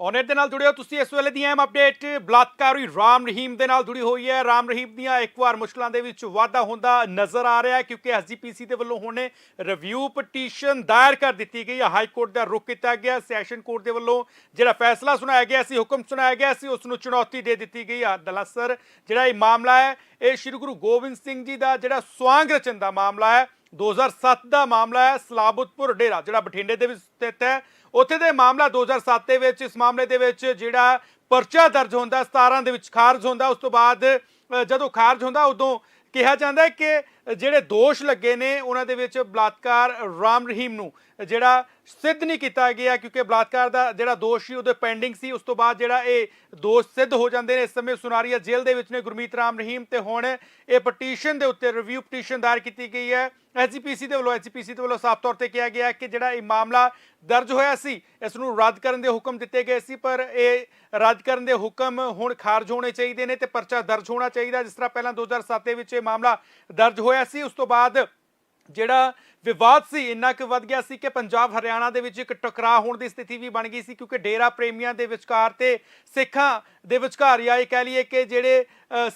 Owner ਦੇ ਨਾਲ ਜੁੜੇ ਹੋ ਤੁਸੀਂ ਇਸ ਵੇਲੇ ਦੀ ਐਮ ਅਪਡੇਟ ਬਲਾਤਕਾਰੀ ਰਾਮ ਰਹੀਮ ਦੇ ਨਾਲ ਜੁੜੀ ਹੋਈ ਹੈ। ਰਾਮ ਰਹੀਮ ਦੀਆਂ ਇੱਕ ਵਾਰ ਮੁਸ਼ਕਲਾਂ ਦੇ ਵਿੱਚ ਵਾਧਾ ਹੁੰਦਾ ਨਜ਼ਰ ਆ ਰਿਹਾ ਹੈ ਕਿਉਂਕਿ ਐਸਜੀਪੀਸੀ ਦੇ ਵੱਲੋਂ ਹੁਣ ਰਿਵਿਊ ਪਟੀਸ਼ਨ ਦਾਇਰ ਕਰ ਦਿੱਤੀ ਗਈ ਹੈ। ਹਾਈ ਕੋਰਟ ਦਾ ਰੁਖ ਕੀਤਾ ਗਿਆ। ਸੈਸ਼ਨ ਕੋਰਟ ਦੇ ਵੱਲੋਂ ਜਿਹੜਾ ਫੈਸਲਾ ਸੁਣਾਇਆ ਗਿਆ ਸੀ, ਹੁਕਮ ਸੁਣਾਇਆ ਗਿਆ ਸੀ, ਉਸ ਨੂੰ ਚੁਣੌਤੀ ਦੇ ਦਿੱਤੀ ਗਈ ਹੈ। ਦਰਅਸਲ ਜਿਹੜਾ ਇਹ ਮਾਮਲਾ ਹੈ, ਇਹ ਸ੍ਰੀ ਗੁਰੂ ਗੋਬਿੰਦ ਸਿੰਘ ਜੀ ਦਾ ਜਿਹੜਾ ਸਵਾਂਗ ਰਚਨ ਦਾ ਮਾਮਲਾ ਹੈ 2007 ਦਾ ਮਾਮਲਾ ਹੈ ਸਲਾਬਤਪੁਰ ਡੇਰਾ ਜਿਹੜਾ ਬਠਿੰਡੇ ਦੇ ਵਿੱਚ ਸਥਿਤ ਹੈ। ਉੱਥੇ ਦੇ ਮਾਮਲਾ 2007 ਦੇ ਵਿੱਚ ਇਸ ਮਾਮਲੇ ਦੇ ਵਿੱਚ ਜਿਹੜਾ ਪਰਚਾ ਦਰਜ ਹੁੰਦਾ 17 ਦੇ ਵਿੱਚ ਖਾਰਜ ਹੁੰਦਾ ਉਸ ਤੋਂ ਬਾਅਦ ਅ, ਜਦੋਂ ਖਾਰਜ ਹੁੰਦਾ ਉਦੋਂ ਕਿਹਾ ਜਾਂਦਾ ਹੈ ਕਿ ਜਿਹੜੇ ਦੋਸ਼ ਲੱਗੇ ਨੇ, ਉਹਨਾਂ ਦੇ ਵਿੱਚ ਬਲਾਤਕਾਰ ਰਾਮ ਰਹੀਮ ਨੂੰ, ਜਿਹੜਾ ਸਿੱਧ ਨਹੀਂ ਕੀਤਾ ਗਿਆ, ਕਿਉਂਕਿ ਬਲਾਤਕਾਰ ਦਾ ਜਿਹੜਾ ਦੋਸ਼ ਸੀ, ਉਹਦੇ ਪੈਂਡਿੰਗ ਸੀ। ਉਸ ਤੋਂ ਬਾਅਦ ਜਿਹੜਾ ਇਹ ਦੋਸ਼ ਸਿੱਧ ਹੋ ਜਾਂਦੇ ਨੇ, ਇਸ ਸਮੇਂ ਸੁਨਾਰੀਆ ਜੇਲ੍ਹ ਦੇ ਵਿੱਚ ਨੇ ਗੁਰਮੀਤ ਰਾਮ ਰਹੀਮ ਤੇ ਹੁਣ ਇਹ ਪਟੀਸ਼ਨ ਦੇ ਉੱਤੇ ਰਿਵਿਊ ਪਟੀਸ਼ਨ ਦਾਇਰ ਕੀਤੀ ਗਈ ਹੈ। ਐਸਜੀਪੀਸੀ ਦੇ ਵੱਲੋਂ ਐਸਜੀਪੀਸੀ ਦੇ ਵੱਲੋਂ ਸਾਫ਼ ਤੌਰ ਤੇ ਕਿਹਾ ਗਿਆ ਕਿ ਜਿਹੜਾ ਇਹ ਮਾਮਲਾ ਦਰਜ ਹੋਇਆ ਸੀ, ਇਸ ਨੂੰ ਰੱਦ ਕਰਨ ਦੇ ਹੁਕਮ ਦਿੱਤੇ ਗਏ ਸੀ, ਪਰ ਇਹ ਰੱਦ ਕਰਨ ਦੇ ਹੁਕਮ ਹੁਣ ਖਾਰਜ ਹੋਣੇ ਚਾਹੀਦੇ ਨੇ ਤੇ ਪਰਚਾ ਦਰਜ ਹੋਣਾ ਚਾਹੀਦਾ ਜਿਸ ਤਰ੍ਹਾਂ ਪਹਿਲਾਂ 2007 ਦੇ ਵਿੱਚ ਇਹ ਮਾਮਲਾ ਦਰਜ ਹੋਇਆ ਸੀ ਉਸ ਤੋਂ ਬਾਅਦ ਜਿਹੜਾ ਵਿਵਾਦ ਸੀ, ਇੰਨਾ ਕੁ ਵੱਧ ਗਿਆ ਸੀ ਕਿ ਪੰਜਾਬ ਹਰਿਆਣਾ ਦੇ ਵਿੱਚ ਇੱਕ ਟਕਰਾਅ ਹੋਣ ਦੀ ਸਥਿਤੀ ਵੀ ਬਣ ਗਈ ਸੀ, ਕਿਉਂਕਿ ਡੇਰਾ ਪ੍ਰੇਮੀਆਂ ਦੇ ਵਿਚਕਾਰ ਤੇ ਸਿੱਖਾਂ ਦੇ ਵਿਚਕਾਰ, ਜਾਂ ਇਹ ਕਹਿ ਲਈਏ ਕਿ ਜਿਹੜੇ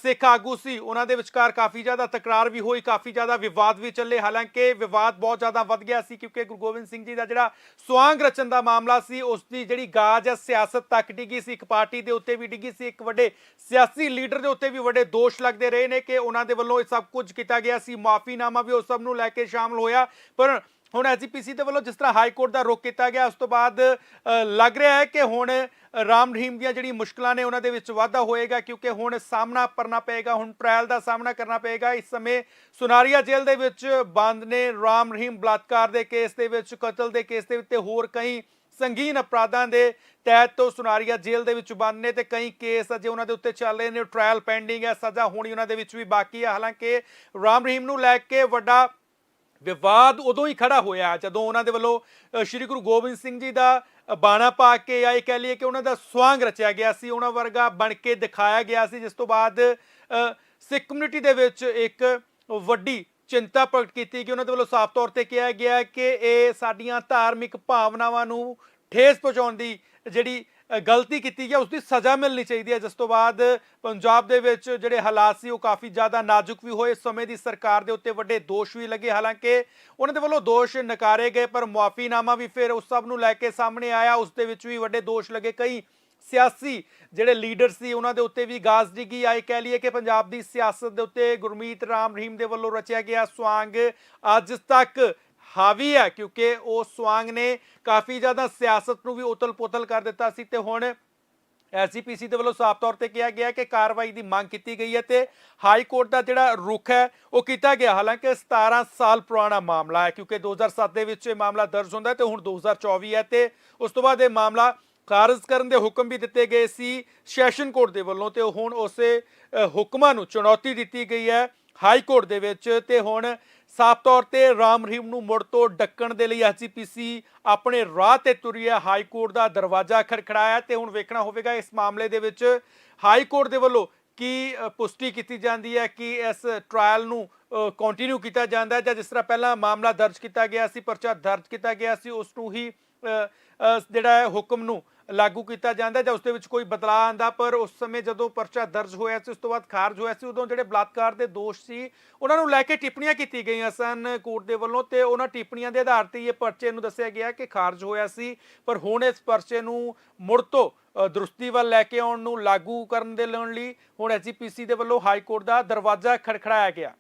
ਸਿੱਖ ਆਗੂ ਸੀ, ਉਹਨਾਂ ਦੇ ਵਿਚਕਾਰ ਕਾਫੀ ਜ਼ਿਆਦਾ ਤਕਰਾਰ ਵੀ ਹੋਈ, ਕਾਫੀ ਜ਼ਿਆਦਾ ਵਿਵਾਦ ਵੀ ਚੱਲੇ। ਹਾਲਾਂਕਿ ਵਿਵਾਦ ਬਹੁਤ ਜ਼ਿਆਦਾ ਵੱਧ ਗਿਆ ਸੀ, ਕਿਉਂਕਿ ਗੁਰੂ ਗੋਬਿੰਦ ਸਿੰਘ ਜੀ ਦਾ ਜਿਹੜਾ ਸਵਾਂਗ ਰਚਨ ਦਾ ਮਾਮਲਾ ਸੀ, ਉਸ ਦੀ ਜਿਹੜੀ ਗਾਜ ਹੈ ਸਿਆਸਤ ਤੱਕ ਡਿੱਗੀ ਸੀ, ਇੱਕ ਪਾਰਟੀ ਦੇ ਉੱਤੇ ਵੀ ਡਿੱਗੀ ਸੀ, ਇੱਕ ਵੱਡੇ ਸਿਆਸੀ ਲੀਡਰ ਦੇ ਉੱਤੇ ਵੀ ਵੱਡੇ ਦੋਸ਼ ਲੱਗਦੇ ਰਹੇ ਨੇ ਕਿ ਉਹਨਾਂ ਦੇ ਵੱਲੋਂ ਇਹ ਸਭ ਕੁਝ ਕੀਤਾ ਗਿਆ ਸੀ। ਮਾਫੀਨਾਮਾ ਵੀ ਉਸ ਸਭ ਨੂੰ ਲੈ ਕੇ ਸ਼ਾਮਲ ਹੋਇਆ। ਪਰ ਹੁਣ ਐਸਜੀਪੀਸੀ ਦੇ ਵੱਲੋਂ ਜਿਸ ਤਰ੍ਹਾਂ ਹਾਈ ਕੋਰਟ ਦਾ ਰੁਖ ਕੀਤਾ ਗਿਆ ਉਸ ਤੋਂ ਬਾਅਦ ਅ, ਲੱਗ ਰਿਹਾ ਹੈ ਕਿ ਹੁਣ ਰਾਮ ਰਹੀਮ ਦੀਆਂ ਜਿਹੜੀ ਮੁਸ਼ਕਲਾਂ ਨੇ ਉਹਨਾਂ ਦੇ ਵਿੱਚ ਵਾਧਾ ਹੋਏਗਾ ਕਿਉਂਕਿ ਹੁਣ ਸਾਹਮਣਾ ਕਰਨਾ ਪਏਗਾ ਹੁਣ ਟ੍ਰਾਇਲ ਦਾ ਸਾਹਮਣਾ ਕਰਨਾ ਪਏਗਾ। ਇਸ ਸਮੇਂ ਸੁਨਾਰੀਆ ਜੇਲ੍ਹ ਦੇ ਵਿੱਚ ਬੰਦ ਨੇ ਰਾਮ ਰਹੀਮ ਬਲਾਤਕਾਰ ਦੇ ਕੇਸ ਦੇ ਵਿੱਚ ਕਤਲ ਦੇ ਕੇਸ ਦੇ ਵਿੱਚ ਤੇ ਹੋਰ ਕਈ ਸੰਗੀਨ ਅਪਰਾਧਾਂ ਦੇ ਤਹਿਤ ਤੋਂ ਸੁਨਾਰੀਆ ਜੇਲ੍ਹ ਦੇ ਵਿੱਚ ਬੰਦ ਨੇ ਤੇ ਕਈ ਕੇਸ ਅਜੇ ਉਹਨਾਂ ਦੇ ਉੱਤੇ ਚੱਲ ਰਹੇ ਨੇ ਟ੍ਰਾਇਲ ਪੈਂਡਿੰਗ ਹੈ ਸਜ਼ਾ ਹੋਣੀ ਉਹਨਾਂ ਦੇ ਵਿੱਚ ਵੀ ਬਾਕੀ ਹੈ। ਹਾਲਾਂਕਿ ਰਾਮ ਰਹੀਮ ਨੂੰ ਲੈ ਕੇ ਵੱਡਾ ਵਿਵਾਦ ਉਦੋਂ ਹੀ ਖੜਾ ਹੋਇਆ ਜਦੋਂ ਉਹਨਾਂ ਦੇ ਵੱਲੋਂ ਸ਼੍ਰੀ ਗੁਰੂ ਗੋਬਿੰਦ ਸਿੰਘ ਜੀ ਦਾ ਬਾਣਾ ਪਾ ਕੇ ਜਾਂ ਇਹ ਕਹਿ ਲਈਏ ਕਿ ਉਹਨਾਂ ਦਾ ਸਵਾਂਗ ਰਚਿਆ ਗਿਆ ਸੀ, ਉਹਨਾਂ ਵਰਗਾ ਬਣ ਕੇ ਦਿਖਾਇਆ ਗਿਆ ਸੀ, ਜਿਸ ਤੋਂ ਬਾਅਦ ਸਿੱਖ ਕਮਿਊਨਿਟੀ ਦੇ ਵਿੱਚ ਇੱਕ ਵੱਡੀ ਚਿੰਤਾ ਪ੍ਰਗਟ ਕੀਤੀ ਕਿ ਉਹਨਾਂ ਦੇ ਵੱਲੋਂ ਸਾਫ਼ ਤੌਰ ਤੇ ਕਿਹਾ ਗਿਆ ਕਿ ਇਹ ਸਾਡੀਆਂ ਧਾਰਮਿਕ ਭਾਵਨਾਵਾਂ ਨੂੰ ਠੇਸ ਪਹੁੰਚਾਉਣ ਦੀ ਜਿਹੜੀ ਗਲਤੀ ਕੀਤੀ ਗਿਆ ਉਸ ਦੀ ਸਜ਼ਾ ਮਿਲਣੀ ਚਾਹੀਦੀ ਹੈ। ਜਿਸ ਤੋਂ ਬਾਅਦ ਪੰਜਾਬ ਦੇ ਵਿੱਚ ਜਿਹੜੇ ਹਾਲਾਤ ਸੀ, ਉਹ ਕਾਫੀ ਜ਼ਿਆਦਾ ਨਾਜ਼ੁਕ ਵੀ ਹੋਏ। ਇਸ ਸਮੇਂ ਦੀ ਸਰਕਾਰ ਦੇ ਉੱਤੇ ਵੱਡੇ ਦੋਸ਼ ਵੀ ਲੱਗੇ। ਹਾਲਾਂਕਿ ਉਹਨਾਂ ਦੇ ਵੱਲੋਂ ਦੋਸ਼ ਨਕਾਰੇ ਗਏ, ਪਰ ਮੁਆਫੀਨਾਮਾ ਵੀ ਫਿਰ ਉਸ ਸਭ ਨੂੰ ਲੈ ਕੇ ਸਾਹਮਣੇ ਆਇਆ। ਉਸ ਦੇ ਵਿੱਚ ਵੀ ਵੱਡੇ ਦੋਸ਼ ਲੱਗੇ। ਕਈ ਸਿਆਸੀ ਜਿਹੜੇ ਲੀਡਰ ਸੀ, ਉਹਨਾਂ ਦੇ ਉੱਤੇ ਵੀ ਗਾਜ਼ ਡਿੱਗੀ। ਆਏ ਕਹਿ ਲਈਏ ਕਿ ਪੰਜਾਬ ਦੀ ਸਿਆਸਤ ਦੇ ਉੱਤੇ ਗੁਰਮੀਤ ਰਾਮ ਰਹੀਮ ਦੇ ਵੱਲੋਂ ਰਚਿਆ ਗਿਆ ਸਵਾਂਗ। ਅੱਜ ਤੱਕ ਹਾਵੀ ਹੈ ਕਿਉਂਕਿ ਉਹ ਸਵਾਂਗ ਨੇ ਕਾਫੀ ਜ਼ਿਆਦਾ ਸਿਆਸਤ ਨੂੰ ਵੀ ਉਤਲ-ਪੁਤਲ ਕਰ ਦਿੱਤਾ ਸੀ ਤੇ ਹੁਣ ਐਸਜੀਪੀਸੀ ਦੇ ਵੱਲੋਂ ਸਾਫ਼ ਤੌਰ ਤੇ ਕਿਹਾ ਗਿਆ ਕਿ ਕਾਰਵਾਈ ਦੀ ਮੰਗ ਕੀਤੀ ਗਈ ਹੈ ਤੇ ਹਾਈ ਕੋਰਟ ਦਾ ਜਿਹੜਾ ਰੁਖ ਹੈ, ਉਹ ਕੀਤਾ ਗਿਆ। ਹਾਲਾਂਕਿ 17 ਸਾਲ ਪੁਰਾਣਾ ਮਾਮਲਾ ਹੈ ਕਿਉਂਕਿ 2007 ਦੇ ਵਿੱਚ ਇਹ ਮਾਮਲਾ ਦਰਜ ਹੁੰਦਾ ਹੈ ਤੇ ਹੁਣ 2024 ਹੈ ਤੇ ਉਸ ਤੋਂ ਬਾਅਦ ਇਹ ਮਾਮਲਾ ਖਾਰਜ ਕਰਨ ਦੇ ਹੁਕਮ ਵੀ ਦਿੱਤੇ ਗਏ ਸੀ ਸੈਸ਼ਨ ਕੋਰਟ ਦੇ ਵੱਲੋਂ ਤੇ ਹੁਣ ਉਸੇ ਹੁਕਮਾਂ ਨੂੰ ਚੁਣੌਤੀ ਦਿੱਤੀ ਗਈ ਹੈ। ਹਾਈ ਕੋਰਟ ਦੇ ਵਿੱਚ ਤੇ ਹੁਣ ਸਾਫ਼ ਤੌਰ ਤੇ ਰਾਮ ਰਹੀਮ ਨੂੰ ਮੁੜ ਤੋਂ ਡੱਕਣ ਦੇ ਲਈ ਐਸਜੀਪੀਸੀ ਆਪਣੇ ਰਾਹ ਤੇ ਤੁਰੀ ਹੈ। ਹਾਈ ਕੋਰਟ ਦਾ ਦਰਵਾਜ਼ਾ ਖੜਖੜਾਇਆ ਤੇ ਹੁਣ ਵੇਖਣਾ ਹੋਵੇਗਾ ਇਸ ਮਾਮਲੇ ਦੇ ਵਿੱਚ ਹਾਈ ਕੋਰਟ ਦੇ ਵੱਲੋਂ ਕੀ ਪੁਸ਼ਟੀ ਕੀਤੀ ਜਾਂਦੀ ਹੈ, ਕਿ ਇਸ ਟ੍ਰਾਇਲ ਨੂੰ ਕੰਟੀਨਿਊ ਕੀਤਾ ਜਾਂਦਾ ਹੈ ਜਾਂ ਜਿਸ ਤਰ੍ਹਾਂ ਪਹਿਲਾਂ ਮਾਮਲਾ ਦਰਜ ਕੀਤਾ ਗਿਆ ਸੀ, ਪਰਚਾ ਦਰਜ ਕੀਤਾ ਗਿਆ ਸੀ, ਉਸ ਨੂੰ ਹੀ ਜਿਹੜਾ ਹੈ ਹੁਕਮ ਨੂੰ ਲਾਗੂ ਕੀਤਾ ਜਾਂਦਾ ਜਾਂ ਉਸ ਦੇ ਵਿੱਚ ਕੋਈ ਬਦਲਾਅ ਆਂਦਾ ਪਰ ਉਸ ਸਮੇਂ ਜਦੋਂ ਪਰਚਾ ਦਰਜ ਹੋਇਆ ਸੀ, ਉਸ ਤੋਂ ਬਾਅਦ ਖਾਰਜ ਹੋਇਆ ਸੀ, ਉਦੋਂ ਜਿਹੜੇ ਬਲਾਤਕਾਰ ਦੇ ਦੋਸ਼ ਸੀ, ਉਹਨਾਂ ਨੂੰ ਲੈ ਕੇ ਟਿੱਪਣੀਆਂ ਕੀਤੀ ਗਈਆਂ ਸਨ ਕੋਰਟ ਦੇ ਵੱਲੋਂ ਤੇ ਉਹਨਾਂ ਟਿੱਪਣੀਆਂ ਦੇ ਆਧਾਰ ਤੇ ਇਹ ਪਰਚੇ ਨੂੰ ਦੱਸਿਆ ਗਿਆ ਕਿ ਖਾਰਜ ਹੋਇਆ ਸੀ, ਪਰ ਹੁਣ ਇਸ ਪਰਚੇ ਨੂੰ ਮੁੜ ਤੋਂ ਦਰੁਸਤੀ ਵੱਲ ਲੈ ਕੇ ਆਉਣ ਨੂੰ ਲਾਗੂ ਕਰਨ ਦੇ ਲੈਣ ਲਈ ਹੁਣ ਐਸਜੀਪੀਸੀ ਦੇ ਵੱਲੋਂ ਹਾਈ ਕੋਰਟ ਦਾ ਦਰਵਾਜ਼ਾ ਖੜਖੜਾਇਆ ਗਿਆ।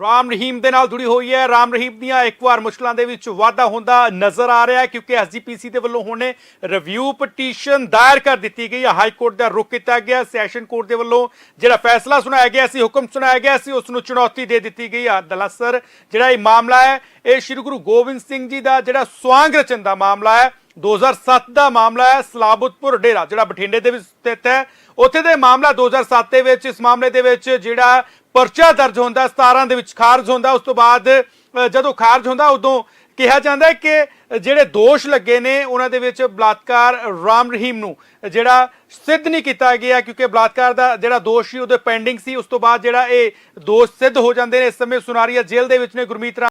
ਰਾਮ ਰਹੀਮ ਦੇ ਨਾਲ ਜੁੜੀ ਹੋਈ ਹੈ। ਰਾਮ ਰਹੀਮ ਦੀਆਂ ਇੱਕ ਵਾਰ ਮੁਸ਼ਕਲਾਂ ਦੇ ਵਿੱਚ ਵਾਧਾ ਹੁੰਦਾ ਨਜ਼ਰ ਆ ਰਿਹਾ ਹੈ ਕਿਉਂਕਿ ਐਸਜੀਪੀਸੀ ਦੇ ਵੱਲੋਂ ਹੁਣ ਰਿਵਿਊ ਪਟੀਸ਼ਨ ਦਾਇਰ ਕਰ ਦਿੱਤੀ ਗਈ ਹੈ। ਹਾਈ ਕੋਰਟ ਦਾ ਰੁਖ ਕੀਤਾ ਗਿਆ ਸੈਸ਼ਨ ਕੋਰਟ ਦੇ ਵੱਲੋਂ ਜਿਹੜਾ ਫੈਸਲਾ ਸੁਣਾਇਆ ਗਿਆ ਸੀ, ਹੁਕਮ ਸੁਣਾਇਆ ਗਿਆ ਸੀ, ਉਸ ਨੂੰ ਚੁਣੌਤੀ ਦੇ ਦਿੱਤੀ ਗਈ ਹੈ। ਦਰਅਸਲ ਜਿਹੜਾ ਇਹ ਮਾਮਲਾ ਹੈ, ਇਹ ਸ੍ਰੀ ਗੁਰੂ ਗੋਬਿੰਦ ਸਿੰਘ ਜੀ ਦਾ ਜਿਹੜਾ ਸਵਾਂਗ ਰਚਨ ਦਾ ਮਾਮਲਾ ਹੈ 2007 ਦਾ ਮਾਮਲਾ ਹੈ, ਸਲਾਬਤਪੁਰ ਡੇਰਾ, ਜਿਹੜਾ ਬਠਿੰਡੇ ਦੇ ਵਿੱਚ ਸਥਿਤ ਹੈ। ਉੱਥੇ ਦੇ ਮਾਮਲਾ 2007 ਦੇ ਵਿੱਚ, ਇਸ ਮਾਮਲੇ ਦੇ ਵਿੱਚ ਜਿਹੜਾ ਪਰਚਾ ਦਰਜ ਹੁੰਦਾ 17 ਦੇ ਵਿੱਚ ਖਾਰਜ ਹੁੰਦਾ, ਉਸ ਤੋਂ ਬਾਅਦ ਜਦੋਂ ਖਾਰਜ ਹੁੰਦਾ, ਉਦੋਂ ਕਿਹਾ ਜਾਂਦਾ ਹੈ ਕਿ ਜਿਹੜੇ ਦੋਸ਼ ਲੱਗੇ ਨੇ, ਉਹਨਾਂ ਦੇ ਵਿੱਚ ਬਲਾਤਕਾਰ ਰਾਮ ਰਹੀਮ ਨੂੰ, ਜਿਹੜਾ ਸਿੱਧ ਨਹੀਂ ਕੀਤਾ ਗਿਆ ਕਿਉਂਕਿ ਬਲਾਤਕਾਰ ਦਾ ਜਿਹੜਾ ਦੋਸ਼ ਸੀ, ਉਹਦੇ ਪੈਂਡਿੰਗ ਸੀ, ਉਸ ਤੋਂ ਬਾਅਦ ਜਿਹੜਾ ਇਹ ਦੋਸ਼ ਸਿੱਧ ਹੋ ਜਾਂਦੇ ਨੇ, ਇਸ ਸਮੇਂ ਸੁਨਾਰੀਆ ਜੇਲ੍ਹ ਦੇ ਵਿੱਚ ਨੇ ਗੁਰਮੀਤ ਰਾਮ।